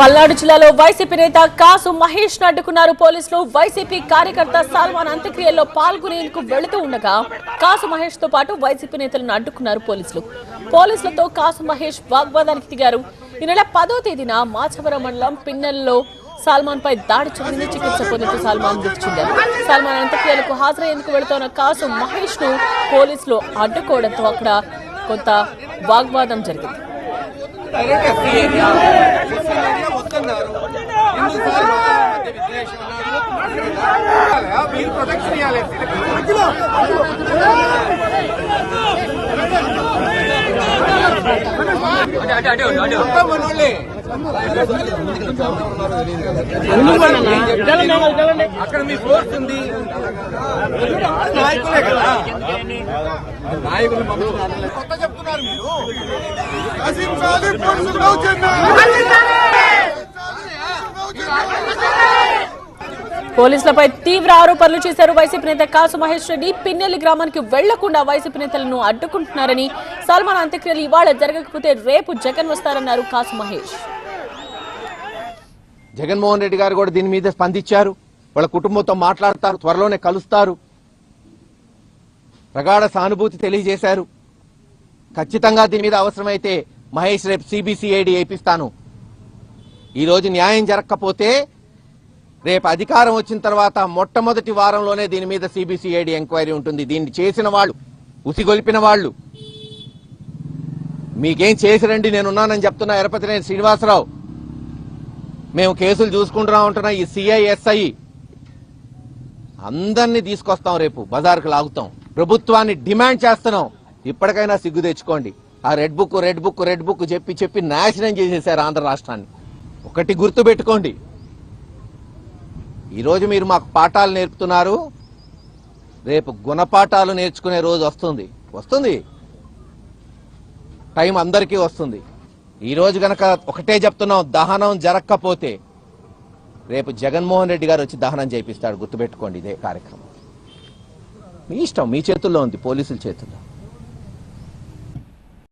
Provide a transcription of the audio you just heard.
పల్నాడు జిల్లాలో వైసీపీ నేత కాసు మహేష్ను అడ్డుకున్నారు పోలీసులు. వైసీపీ కార్యకర్త సల్మాన్ అంత్యక్రియల్లో పాల్గొనేందుకు వెళుతూ ఉండగా కాసు మహేష్తో పాటు వైసీపీ నేతలను అడ్డుకున్నారు పోలీసులు. పోలీసులతో కాసు మహేష్ వాగ్వాదానికి దిగారు. ఈ నెల పదో తేదీన మాచవరం మండలం పిన్నెల్లో సల్మాన్ పై దాడి జరిగింది. చికిత్స పొందుతూ సల్మాన్ మృతి చెందారు. సల్మాన్ అంత్యక్రియలకు హాజరయ్యేందుకు వెళుతున్న కాసు మహేష్ను పోలీసులు అడ్డుకోవడంతో అక్కడ కొంత వాగ్వాదం జరిగింది. మీరు ప్రొటెక్షన్ ఇవ్వాలి అక్కడ మీ ఫోర్స్ ఉంది. నాయకులే కదా. నాయకులు కొత్త చెప్తున్నారు మీరు. పోలీసులపై తీవ్ర ఆరోపణలు చేశారు వైసీపీ నేత కాసు మహేష్ రెడ్డి. పిన్నెల్లి గ్రామానికి వెళ్ళకుండా వైసీపీ నేతలను అడ్డుకుంటున్నారని సల్మాన్ అంత్యక్రియలు ఇవాళ జరగకపోతే రేపు జగన్ వస్తారన్నారు కాసు మహేష్. జగన్మోహన్ రెడ్డి గారు కూడా దీని మీద స్పందించారు. వాళ్ళ కుటుంబంతో మాట్లాడతారు త్వరలోనే కలుస్తారు. ప్రగాఢ సానుభూతి తెలియజేశారు. ఖచ్చితంగా దీని మీద అవసరమైతే మహేష్ రేపు సిబిసిఐడి వేపిస్తాను ఈ రోజు న్యాయం జరగకపోతే రేపు అధికారం వచ్చిన తర్వాత మొట్టమొదటి వారంలోనే దీని మీద సిబిసిఐడి ఎంక్వైరీ ఉంటుంది. దీన్ని చేసిన వాళ్ళు ఉసిగొలిపిన వాళ్ళు. మీకేం చేసిరండి? నేనున్నానని చెప్తున్నా ఎరపతినేని శ్రీనివాసరావు. మేము కేసులు చూసుకుంటున్నా ఉంటున్నా ఈ సిఐఎస్ఐ అందరినీ తీసుకొస్తాం రేపు. బజార్కు లాగుతాం. ప్రభుత్వాన్ని డిమాండ్ చేస్తున్నాం. ఇప్పటికైనా సిగ్గు తెచ్చుకోండి. ఆ red book red book red book చెప్పి చెప్పి నాశనం చేసేశారు ఆంధ్ర రాష్ట్రాన్ని. ఒకటి గుర్తుపెట్టుకోండి ఈరోజు మీరు మాకు పాఠాలు నేర్పుతున్నారు. రేపు గుణపాఠాలు నేర్చుకునే రోజు వస్తుంది. వస్తుంది. టైం అందరికీ వస్తుంది. ఈరోజు గనక ఒకటే చెప్తున్నాం దహనం జరగకపోతే రేపు జగన్మోహన్ రెడ్డి గారు వచ్చి దహనం చేపిస్తాడు గుర్తుపెట్టుకోండి ఇదే కార్యక్రమం. మీ ఇష్టం మీ చేతుల్లో ఉంది పోలీసుల చేతుల్లో.